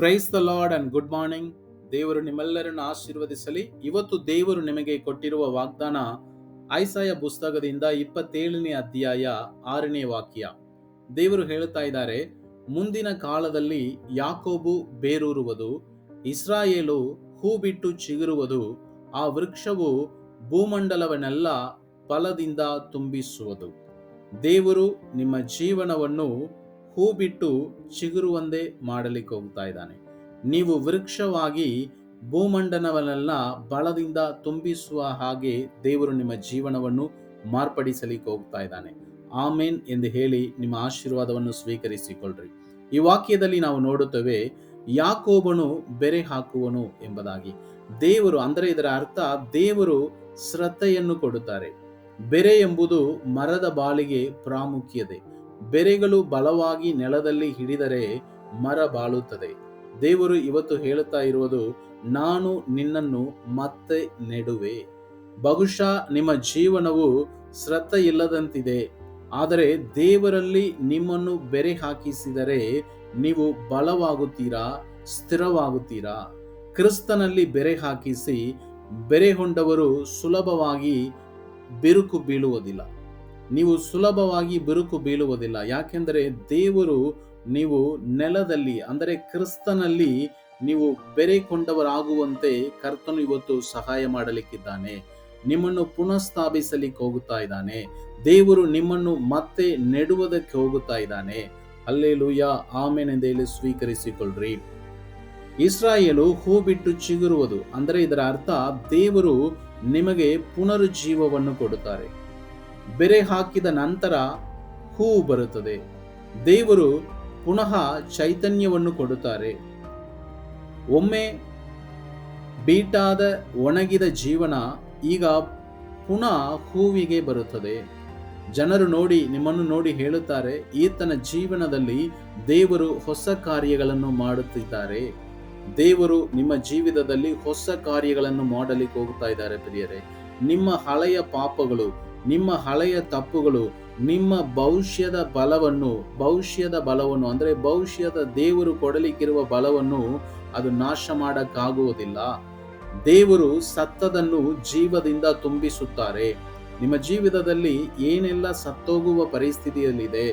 Praise the lord and good morning ದೇವರು ನಿಮ್ಮೆಲ್ಲರನ್ನು ಆಶೀರ್ವದಿಸಲಿ. ಇವತ್ತು ದೇವರು ನಿಮಗೆ ಕೊಟ್ಟಿರುವ ವಾಗ್ದಾನ ಐಸಾಯ ಪುಸ್ತಕದಿಂದ ಇಪ್ಪತ್ತೇಳನೇ ಅಧ್ಯಾಯ ಆರನೇ ವಾಕ್ಯ. ದೇವರು ಹೇಳುತ್ತಾ ಇದ್ದಾರೆ, ಮುಂದಿನ ಕಾಲದಲ್ಲಿ ಯಾಕೋಬು ಬೇರೂರುವುದು, ಇಸ್ರಾಯೇಲು ಹೂ ಬಿಟ್ಟು ಚಿಗುರುವುದು, ಆ ವೃಕ್ಷವು ಭೂಮಂಡಲವನ್ನೆಲ್ಲ ಫಲದಿಂದ ತುಂಬಿಸುವುದು. ದೇವರು ನಿಮ್ಮ ಜೀವನವನ್ನು ಹೂ ಬಿಟ್ಟು ಚಿಗುರುವಂದೇ ಮಾಡಲಿಕ್ಕೆ ಹೋಗ್ತಾ ಇದ್ದಾನೆ. ನೀವು ವೃಕ್ಷವಾಗಿ ಭೂಮಂಡನವನ್ನೆಲ್ಲ ಬಲದಿಂದ ತುಂಬಿಸುವ ಹಾಗೆ ದೇವರು ನಿಮ್ಮ ಜೀವನವನ್ನು ಮಾರ್ಪಡಿಸಲಿಕ್ಕೆ ಹೋಗ್ತಾ ಇದ್ದಾನೆ. ಆಮೇನ್ ಎಂದು ಹೇಳಿ ನಿಮ್ಮ ಆಶೀರ್ವಾದವನ್ನು ಸ್ವೀಕರಿಸಿಕೊಳ್ಳ್ರಿ. ಈ ವಾಕ್ಯದಲ್ಲಿ ನಾವು ನೋಡುತ್ತೇವೆ, ಯಾಕೋಬನು ಬೆರೆ ಹಾಕುವನು ಎಂಬುದಾಗಿ. ದೇವರು ಅಂದರೆ ಇದರ ಅರ್ಥ ದೇವರು ಶ್ರದ್ಧೆಯನ್ನು ಕೊಡುತ್ತಾರೆ. ಬೆರೆ ಎಂಬುದು ಮರದ ಬಾಳಿಗೆ ಪ್ರಾಮುಖ್ಯತೆ. ಬೆರೆಗಳು ಬಲವಾಗಿ ನೆಲದಲ್ಲಿ ಹಿಡಿದರೆ ಮರ ಬಾಳುತ್ತದೆ. ದೇವರು ಇವತ್ತು ಹೇಳುತ್ತಾ ಇರುವುದು, ನಾನು ನಿನ್ನನ್ನು ಮತ್ತೆ ನೆಡುವೆ. ಬಹುಶಃ ನಿಮ್ಮ ಜೀವನವು ಶ್ರದ್ಧೆಯಿಲ್ಲದಂತಿದೆ. ಆದರೆ ದೇವರಲ್ಲಿ ನಿಮ್ಮನ್ನು ಬೆರೆ ಹಾಕಿಸಿದರೆ ನೀವು ಬಲವಾಗುತ್ತೀರಾ, ಸ್ಥಿರವಾಗುತ್ತೀರಾ? ಕ್ರಿಸ್ತನಲ್ಲಿ ಬೆರೆ ಹಾಕಿಸಿ ಬೆರೆ ಹೊಂಡವರು ಸುಲಭವಾಗಿ ಬಿರುಕು ಬೀಳುವುದಿಲ್ಲ. ನೀವು ಸುಲಭವಾಗಿ ಬಿರುಕು ಬೀಳುವುದಿಲ್ಲ. ಯಾಕೆಂದರೆ ದೇವರು ನೀವು ನೆಲದಲ್ಲಿ, ಅಂದರೆ ಕ್ರಿಸ್ತನಲ್ಲಿ ನೀವು ಬೆರೆಕೊಂಡವರಾಗುವಂತೆ ಕರ್ತನು ಇವತ್ತು ಸಹಾಯ ಮಾಡಲಿಕ್ಕಿದ್ದಾನೆ. ನಿಮ್ಮನ್ನು ಪುನಃಸ್ಥಾಪಿಸಲಿಕ್ಕೆ ಹೋಗುತ್ತಾ ಇದ್ದಾನೆ. ದೇವರು ನಿಮ್ಮನ್ನು ಮತ್ತೆ ನೆಡುವುದಕ್ಕೆ ಹೋಗುತ್ತಾ ಇದ್ದಾನೆ. ಅಲ್ಲೇಲೂಯ ಆಮೇನೆಂದು ಹೇಳಿ ಸ್ವೀಕರಿಸಿಕೊಳ್ಳ್ರಿ. ಇಸ್ರಾಯೇಲು ಹೂ ಬಿಟ್ಟು ಚಿಗುರುವುದು, ಅಂದರೆ ಇದರ ಅರ್ಥ ದೇವರು ನಿಮಗೆ ಪುನರುಜ್ಜೀವವನ್ನು ಕೊಡುತ್ತಾರೆ. ಬೆರೆ ಹಾಕಿದ ನಂತರ ಹೂವು ಬರುತ್ತದೆ. ದೇವರು ಪುನಃ ಚೈತನ್ಯವನ್ನು ಕೊಡುತ್ತಾರೆ. ಒಮ್ಮೆ ಬೀಟಾದ ಒಣಗಿದ ಜೀವನ ಈಗ ಪುನಃ ಹೂವಿಗೆ ಬರುತ್ತದೆ. ಜನರು ನೋಡಿ, ನಿಮ್ಮನ್ನು ನೋಡಿ ಹೇಳುತ್ತಾರೆ, ಈತನ ಜೀವನದಲ್ಲಿ ದೇವರು ಹೊಸ ಕಾರ್ಯಗಳನ್ನು ಮಾಡುತ್ತಿದ್ದಾರೆ. ದೇವರು ನಿಮ್ಮ ಜೀವಿತದಲ್ಲಿ ಹೊಸ ಕಾರ್ಯಗಳನ್ನು ಮಾಡಲಿಕ್ಕೆ ಹೋಗ್ತಾ ಇದ್ದಾರೆ ಪ್ರಿಯರೇ. ನಿಮ್ಮ ಹಳೆಯ ಪಾಪಗಳು ನಿಮ್ಮ ಹಳೆಯ ತಪ್ಪುಗಳು, ನಿಮ್ಮ ಭವಿಷ್ಯದ ಬಲವನ್ನು ಭವಿಷ್ಯದ ಬಲವನ್ನು, ಅಂದರೆ ಭವಿಷ್ಯದ ದೇವರು ಕೊಡಲಿಕ್ಕಿರುವ ಬಲವನ್ನು ಅದು ನಾಶ ಮಾಡಕ್ಕಾಗುವುದಿಲ್ಲ. ದೇವರು ಸತ್ತದನ್ನು ಜೀವದಿಂದ ತುಂಬಿಸುತ್ತಾರೆ. ನಿಮ್ಮ ಜೀವಿತದಲ್ಲಿ ಏನೆಲ್ಲ ಸತ್ತೋಗುವ ಪರಿಸ್ಥಿತಿಯಲ್ಲಿದೆ,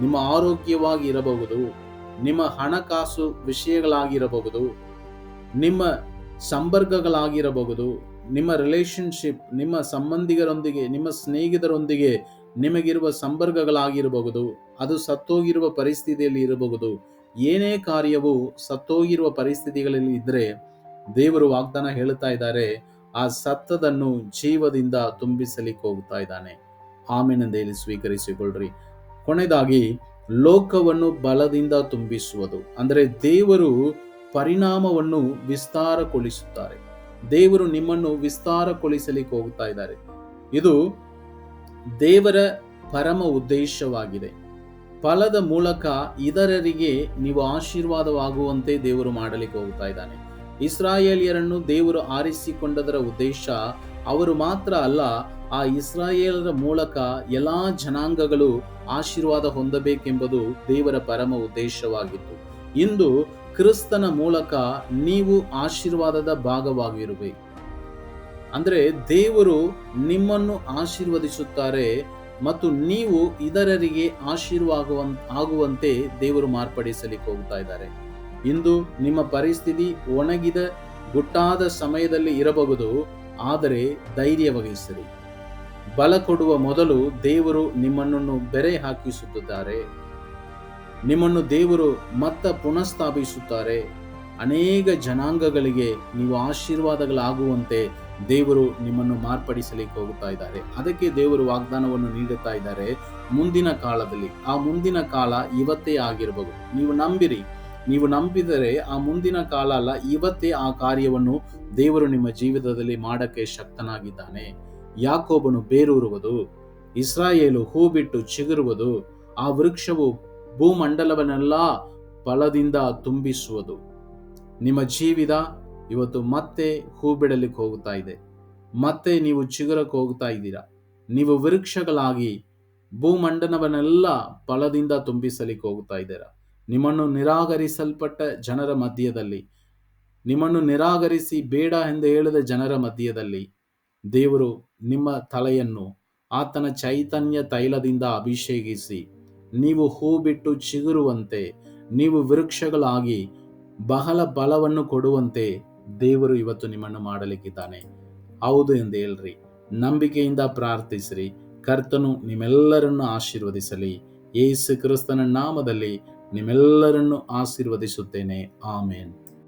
ನಿಮ್ಮ ಆರೋಗ್ಯವಾಗಿ ಇರಬಹುದು ನಿಮ್ಮ ಹಣಕಾಸು ವಿಷಯಗಳಾಗಿರಬಹುದು, ನಿಮ್ಮ ಸಂಪರ್ಕಗಳಾಗಿರಬಹುದು ನಿಮ್ಮ ರಿಲೇಷನ್ಶಿಪ್ ನಿಮ್ಮ ಸಂಬಂಧಿಗರೊಂದಿಗೆ, ನಿಮ್ಮ ಸ್ನೇಹಿತರೊಂದಿಗೆ ನಿಮಗಿರುವ ಸಂಪರ್ಕಗಳಾಗಿರಬಹುದು, ಅದು ಸತ್ತೋಗಿರುವ ಪರಿಸ್ಥಿತಿಯಲ್ಲಿ ಇರಬಹುದು. ಏನೇ ಕಾರ್ಯವು ಸತ್ತೋಗಿರುವ ಪರಿಸ್ಥಿತಿಗಳಲ್ಲಿ ಇದ್ದರೆ ದೇವರು ವಾಗ್ದಾನ ಹೇಳುತ್ತಾ ಇದ್ದಾರೆ, ಆ ಸತ್ತದನ್ನು ಜೀವದಿಂದ ತುಂಬಿಸಲಿಕ್ಕೆ ಹೋಗ್ತಾ ಇದ್ದಾನೆ. ಆಮೇನೆಂದು ಸ್ವೀಕರಿಸಿಕೊಳ್ಳ್ರಿ. ಕೊನೆಯದಾಗಿ, ಲೋಕವನ್ನು ಬಲದಿಂದ ತುಂಬಿಸುವುದು. ಅಂದರೆ ದೇವರು ಪರಿಣಾಮವನ್ನು ವಿಸ್ತಾರಗೊಳಿಸುತ್ತಾರೆ. ದೇವರು ನಿಮ್ಮನ್ನು ವಿಸ್ತಾರಗೊಳಿಸಲಿಕ್ಕೆ ಹೋಗ್ತಾ ಇದ್ದಾರೆ. ಇದು ದೇವರ ಪರಮ ಉದ್ದೇಶವಾಗಿದೆ. ಫಲದ ಮೂಲಕ ಇತರರಿಗೆ ನೀವು ಆಶೀರ್ವಾದವಾಗುವಂತೆ ದೇವರು ಮಾಡಲಿಕ್ಕೆ ಹೋಗ್ತಾ ಇದ್ದಾನೆ. ಇಸ್ರಾಯೇಲಿಯರನ್ನು ದೇವರು ಆರಿಸಿಕೊಂಡದರ ಉದ್ದೇಶ ಅವರು ಮಾತ್ರ ಅಲ್ಲ, ಆ ಇಸ್ರಾಯೇಲರ ಮೂಲಕ ಎಲ್ಲಾ ಜನಾಂಗಗಳು ಆಶೀರ್ವಾದ ಹೊಂದಬೇಕೆಂಬುದು ದೇವರ ಪರಮ ಉದ್ದೇಶವಾಗಿತ್ತು. ಇಂದು ಕ್ರಿಸ್ತನ ಮೂಲಕ ನೀವು ಆಶೀರ್ವಾದದ ಭಾಗವಾಗಿರಬೇಕು ಅಂದರೆ ದೇವರು ನಿಮ್ಮನ್ನು ಆಶೀರ್ವದಿಸುತ್ತಾರೆ ಮತ್ತು ನೀವು ಇತರರಿಗೆ ಆಶೀರ್ವಾಗುವ, ಆಗುವಂತೆ ದೇವರು ಮಾರ್ಪಡಿಸಲಿಕ್ಕೆ ಹೋಗ್ತಾ ಇದ್ದಾರೆ. ಇಂದು ನಿಮ್ಮ ಪರಿಸ್ಥಿತಿ ಒಣಗಿದ, ಗುಟ್ಟಾದ ಸಮಯದಲ್ಲಿ ಇರಬಹುದು, ಆದರೆ ಧೈರ್ಯ ವಹಿಸಿರಿ. ಬಲ ಕೊಡುವ ಮೊದಲು ದೇವರು ನಿಮ್ಮನ್ನು ಬೆರೆ ಹಾಕಿಸುತ್ತಿದ್ದಾರೆ. ನಿಮ್ಮನ್ನು ದೇವರು ಮತ್ತ ಪುನಃಸ್ಥಾಪಿಸುತ್ತಾರೆ. ಅನೇಕ ಜನಾಂಗಗಳಿಗೆ ನೀವು ಆಶೀರ್ವಾದಗಳಾಗುವಂತೆ ದೇವರು ನಿಮ್ಮನ್ನು ಮಾರ್ಪಡಿಸಲಿಕ್ಕೆ ಹೋಗುತ್ತಾ ಇದ್ದಾರೆ. ಅದಕ್ಕೆ ದೇವರು ವಾಗ್ದಾನವನ್ನು ನೀಡುತ್ತಾ ಇದ್ದಾರೆ ಮುಂದಿನ ಕಾಲದಲ್ಲಿ. ಆ ಮುಂದಿನ ಕಾಲ ಇವತ್ತೇ ಆಗಿರಬಹುದು. ನೀವು ನಂಬಿರಿ. ನೀವು ನಂಬಿದರೆ ಆ ಮುಂದಿನ ಕಾಲ ಅಲ್ಲ, ಇವತ್ತೇ ಆ ಕಾರ್ಯವನ್ನು ದೇವರು ನಿಮ್ಮ ಜೀವಿತದಲ್ಲಿ ಮಾಡಕ್ಕೆ ಶಕ್ತನಾಗಿದ್ದಾನೆ. ಯಾಕೋಬನು ಬೇರೂರುವುದು, ಇಸ್ರಾಯೇಲು ಹೂ ಬಿಟ್ಟು ಚಿಗುರುವುದು, ಆ ವೃಕ್ಷವು ಭೂಮಂಡಲವನ್ನೆಲ್ಲ ಫಲದಿಂದ ತುಂಬಿಸುವುದು. ನಿಮ್ಮ ಜೀವಿತ ಇವತ್ತು ಮತ್ತೆ ಹೂ ಬಿಡಲಿಕ್ಕೆ ಹೋಗ್ತಾ ಇದೆ. ಮತ್ತೆ ನೀವು ಚಿಗುರಕ್ಕೆ ಹೋಗ್ತಾ ಇದ್ದೀರಾ. ನೀವು ವೃಕ್ಷಗಳಾಗಿ ಭೂಮಂಡಲವನ್ನೆಲ್ಲ ಫಲದಿಂದ ತುಂಬಿಸಲಿಕ್ಕೆ ಹೋಗ್ತಾ ಇದ್ದೀರಾ. ನಿಮ್ಮನ್ನು ನಿರಾಕರಿಸಲ್ಪಟ್ಟ ಜನರ ಮಧ್ಯದಲ್ಲಿ, ನಿಮ್ಮನ್ನು ನಿರಾಕರಿಸಿ ಬೇಡ ಎಂದು ಹೇಳಿದ ಜನರ ಮಧ್ಯದಲ್ಲಿ ದೇವರು ನಿಮ್ಮ ತಲೆಯನ್ನು ಆತನ ಚೈತನ್ಯ ತೈಲದಿಂದ ಅಭಿಷೇಕಿಸಿ ನೀವು ಹೂ ಬಿಟ್ಟು ಚಿಗುರುವಂತೆ, ನೀವು ವೃಕ್ಷಗಳಾಗಿ ಬಹಳ ಬಲವನ್ನು ಕೊಡುವಂತೆ ದೇವರು ಇವತ್ತು ನಿಮ್ಮನ್ನು ಮಾಡಲಿಕ್ಕಿದ್ದಾನೆ. ಹೌದು ಎಂದು ಹೇಳ್ರಿ. ನಂಬಿಕೆಯಿಂದ ಪ್ರಾರ್ಥಿಸಿರಿ. ಕರ್ತನು ನಿಮ್ಮೆಲ್ಲರನ್ನು ಆಶೀರ್ವದಿಸಲಿ. ಯೇಸು ಕ್ರಿಸ್ತನ ನಾಮದಲ್ಲಿ ನಿಮ್ಮೆಲ್ಲರನ್ನು ಆಶೀರ್ವದಿಸುತ್ತೇನೆ. ಆಮೇನ್.